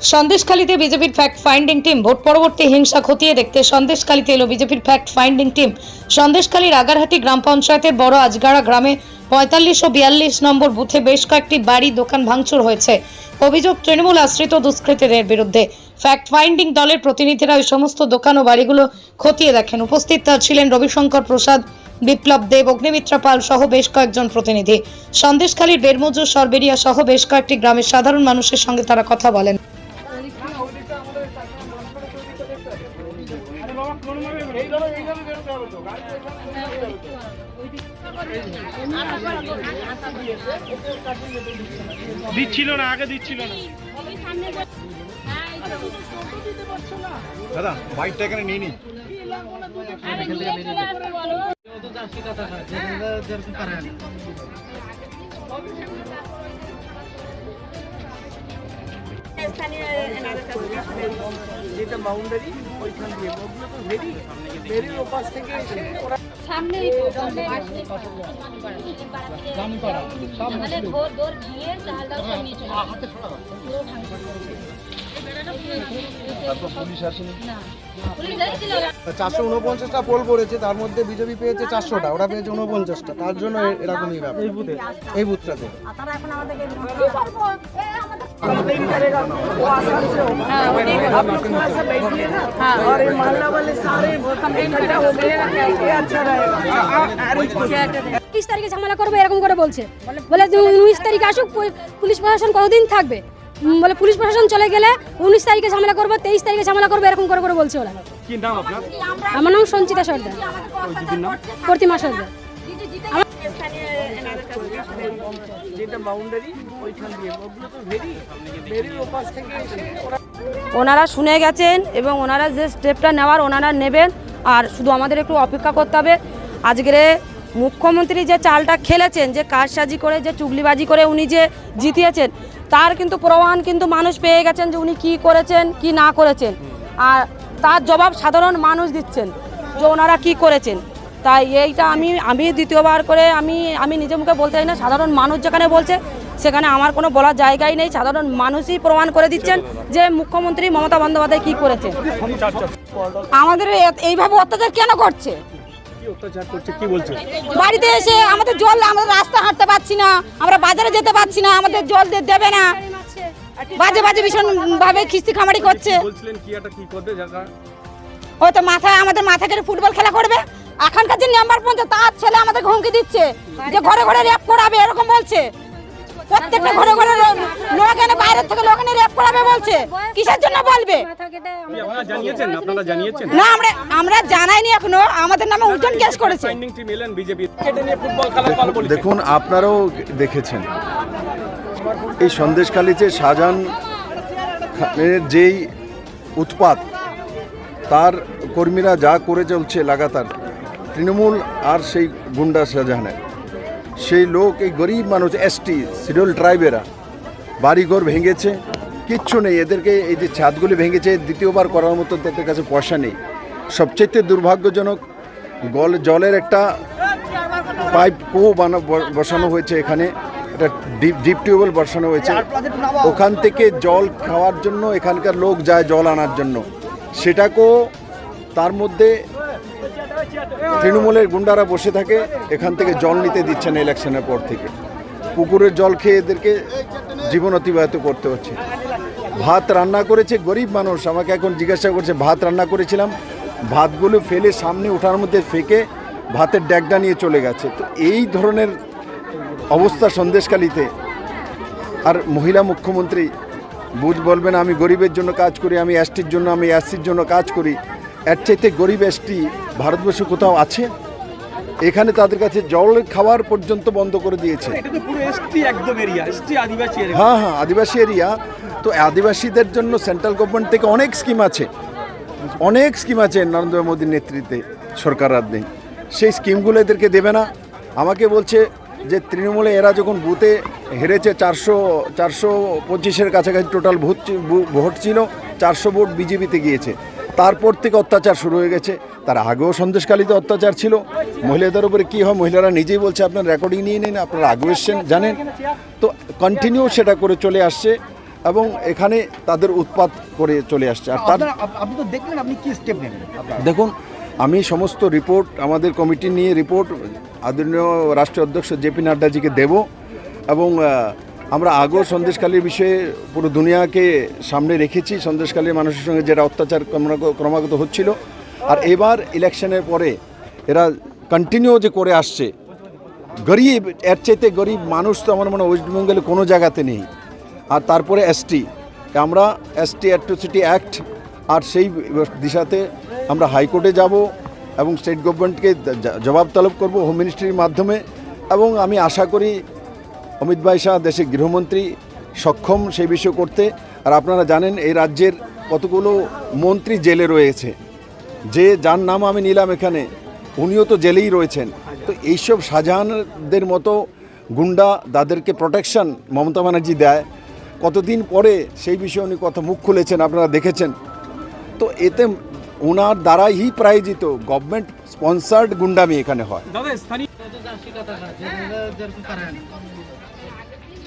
সন্দেশখালীতে বিজেপির fact finding team vote পরবর্তী হিংসা খতিয়ে দেখতে সন্দেশখালীতে এলো বিজেপির ফ্যাক্ট ফাইন্ডিং টিম সন্দেশখালীর আগারহাটি গ্রাম পঞ্চায়েতের বড় আজগাড়া গ্রামে পঁয়তাল্লিশ ও বিয়াল্লিশ নম্বর বুথে বেশ কয়েকটি বাড়ি, দোকান ভাঙচুর হয়েছে। অভিযোগ, তৃণমূল আশ্রিত দুষ্কৃতীদের বিরুদ্ধে। ফ্যাক্ট ফাইন্ডিং দলের প্রতিনিধিরা ওই সমস্ত দোকান ও বাড়িগুলো খতিয়ে দেখেন। উপস্থিত ছিলেন রবিশঙ্কর প্রসাদ, বিপ্লব দেব, অগ্নিমিত্রা পাল সহ বেশ কয়েকজন প্রতিনিধি। সন্দেশখালীর বেরমজুর সরবেরিয়া সহ বেশ কয়েকটি গ্রামের সাধারণ মানুষের সঙ্গে তারা কথা বলেন। দিচ্ছিল না আগে দিচ্ছিল না। দাদা বাইকটা এখানে নিয়ে নি। যেটা বাউন্ডারি ওইখান দিয়ে। ওগুলো তো ভেরি ভেরির ওপাশ থেকে এসে ওরা সামনেই তো সামনে মানে ঘর দোর পুরো করেছে। এসেছিল চারশো উনপঞ্চাশটা পোল পড়েছে তার মধ্যে বিজেপি পেয়েছে চারশোটা ওরা পেয়েছে উনপঞ্চাশটা তার জন্য এরকমই ব্যাপার। এই বুথে। এই বুথটাতে। वो आसाम से होगा आप लोग थोड़ा सा बैठिए ना और ये मोहल्ला वाले सारे इकट्ठा हो गए ये अच्छा रहेगा अरेंज তিরিশ তারিখে ঝামেলা করবে এরকম করে বলছে বলে উনিশ তারিখে আসুক পু- পুলিশ প্রশাসন কতদিন থাকবে উম, বলে পুলিশ প্রশাসন চলে গেলে উনিশ তারিখে ঝামেলা করবো তেইশ তারিখে ঝামেলা করবো এরকম করে করে বলছে ওরা কি নাম আপনার আমার নাম সঞ্চিতা সর্দার প্রতিমা সর্দার যেটা বাউন্ডারি ওইখান দিয়ে। ওগুলো তো ভেরি ভেরির ওপাশ থেকে এসে ওরা ওনারা শুনে গেছেন এবং ওনারা যে স্টেপটা নেওয়ার ওনারা নেবেন। আর শুধু আমাদের একটু অপেক্ষা করতে হবে। আজকের মুখ্যমন্ত্রী যে চালটা খেলেছেন যে কারসাজি করে যে চুগলিবাজি করে উনি যে জিতিয়েছেন তার কিন্তু প্রমাণ কিন্তু মানুষ পেয়ে গেছেন যে উনি কি করেছেন কি না করেছেন। আর তার জবাব সাধারণ মানুষ দিচ্ছেন যে ওনারা কি করেছেন। তাই এইটা আমি আমি দ্বিতীয়বার করে আমি আমি নিজে মুখে বলতে চাই না সাধারণ মানুষ যেখানে বলছে সেখানে আমার কোনো বলার জায়গাই নেই। সাধারণ মানুষই প্রমাণ করে দিচ্ছেন যে মুখ্যমন্ত্রী মমতা বন্দ্যোপাধ্যায় কি করেছে। আমাদের এইভাবে অত্যাচার কেন করছে? বাড়িতে এসে আমাদের জল আমরা রাস্তা হাঁটতে পারছি না আমরা বাজারে যেতে পারছি না আমাদের জল দেবে না। বাজে বাজে ভীষণ ভাবে খিস্তি খামারি করছে। ও তো মাথা আমাদের মাথা কেটে ফুটবল খেলা করবে। এখনকার যে নাম্বার পঞ্চায়েত তার ছেলে আমাদের হুমকি দিচ্ছে যে ঘরে ঘরে রেপ করাবে, এরকম বলছে। প্রত্যেকটা ঘরে ঘরে থেকে করাবে বলছে। জন্য বলবে? না, আমরা আমরা জানাইনি আমাদের নামে দেখুন আপনারাও দেখেছেন। এই সন্দেশখালীতে শাহজাহান খানের যেই উৎপাত, তার কর্মীরা যা করে চলছে লাগাতার তৃণমূল আর সেই গুন্ডা শাহজাহানের। সেই লোক, এই গরিব মানুষ, এসটি শিডিউল ট্রাইবেরা, বাড়িঘর ভেঙেছে, কিচ্ছু নেই। এদেরকে এই যে ছাদগুলি ভেঙেছে, দ্বিতীয়বার করার মতো তাদের কাছে পয়সা নেই। সবচেয়ে দুর্ভাগ্যজনক, গল, জলের একটা পাইপ কো বসানো হয়েছে এখানে। একটা ডিপ ডিপ টিউবওয়েল বসানো হয়েছে। ওখান থেকে জল খাওয়ার জন্য এখানকার লোক যায় জল আনার জন্য। সেটাকেও তার মধ্যে তৃণমূলের গুন্ডারা বসে থাকে, এখান থেকে জল নিতে দিচ্ছে না ইলেকশনের পর থেকে। পুকুরের জল খেয়ে এদেরকে জীবন অতিবাহিত করতে হচ্ছে। ভাত রান্না করেছে গরিব মানুষ, আমাকে এখন জিজ্ঞাসা করছে, ভাত রান্না করেছিলাম? ভাতগুলো ফেলে সামনে ওঠার মধ্যে ফেকে ভাতের ড্যাগটা নিয়ে চলে গেছে। তো এই ধরনের অবস্থা সন্দেশকালীতে আর মহিলা মুখ্যমন্ত্রী, বুঝ বলবেন, আমি গরিবের জন্য কাজ করি, আমি এসটির জন্য, আমি এসসির জন্য কাজ করি। এর চাইতে গরিব এসটি ভারতবর্ষে কোথাও আছে? এখানে তাদের কাছে জল খাওয়ার পর্যন্ত বন্ধ করে দিয়েছে। হ্যাঁ হ্যাঁ আদিবাসী এরিয়া তো আদিবাসীদের জন্য সেন্ট্রাল গভর্নমেন্ট থেকে অনেক স্কিম আছে। অনেক স্কিম আছে নরেন্দ্র মোদীর নেতৃত্বে সরকার রাজ্যে সেই স্কিমগুলো এদেরকে দেবে না। আমাকে বলছে যে তৃণমূলে এরা যখন বুথে হেরেছে চারশো চারশো পঁচিশের কাছাকাছি টোটাল ভোট ভোট ছিল চারশো ভোট বিজেপিতে গিয়েছে। তারপর থেকে অত্যাচার শুরু হয়ে গেছে। তার আগেও সন্দেশকালীতে অত্যাচার ছিল। মহিলাদের উপরে কী হয় মহিলারা নিজেই বলছে আপনার রেকর্ডিং নিয়ে নিন আপনারা আগেও এসছেন জানেন। তো কন্টিনিউ সেটা করে চলে আসছে এবং এখানে তাদের উৎপাত করে চলে আসছে। আর তার আপনি তো দেখলেন আপনি কি স্টেপ নেবেন দেখুন আমি সমস্ত রিপোর্ট আমাদের কমিটি নিয়ে রিপোর্ট আদরণীয় রাষ্ট্রীয় অধ্যক্ষ জেপি নাড্ডাজিকে দেব এবং আমরা আগেও সন্দেশকালীর বিষয়ে পুরো দুনিয়াকে সামনে রেখেছি। সন্দেশকালীর মানুষের সঙ্গে যেটা অত্যাচার ক্রমাগত- হচ্ছিল। আর এবার ইলেকশনের পরে এরা কন্টিনিউ যে করে আসছে। গরিব, এর চাইতে গরিব মানুষ তো আমার মনে হয় ওয়েস্ট বেঙ্গলে কোনো জায়গাতে নেই। আর তারপরে এসটি আমরা এসটি অ্যাট্রোসিটি অ্যাক্ট আর সেই দিশাতে আমরা হাইকোর্টে যাব এবং স্টেট গভর্নমেন্টকে জবাব তলব করব হোম মিনিস্ট্রির মাধ্যমে। এবং আমি আশা করি অমিত ভাই শাহ দেশের গৃহমন্ত্রী সক্ষম সেই বিষয় করতে। আর আপনারা জানেন এই রাজ্যের কতগুলো মন্ত্রী জেলে রয়েছে। যে যার নাম আমি নিলাম এখানে, উনিও তো জেলেই রয়েছেন। তো এইসব শাহজাহানদের মতো গুন্ডা তাদেরকে প্রোটেকশন মমতা ব্যানার্জি দেয়। কতদিন পরে সেই বিষয়ে উনি কথা মুখ খুলেছেন, আপনারা দেখেছেন। তো এতে ওনার দ্বারাই প্রায়োজিত গভর্নমেন্ট স্পন্সার্ড গুন্ডামি এখানে হয়।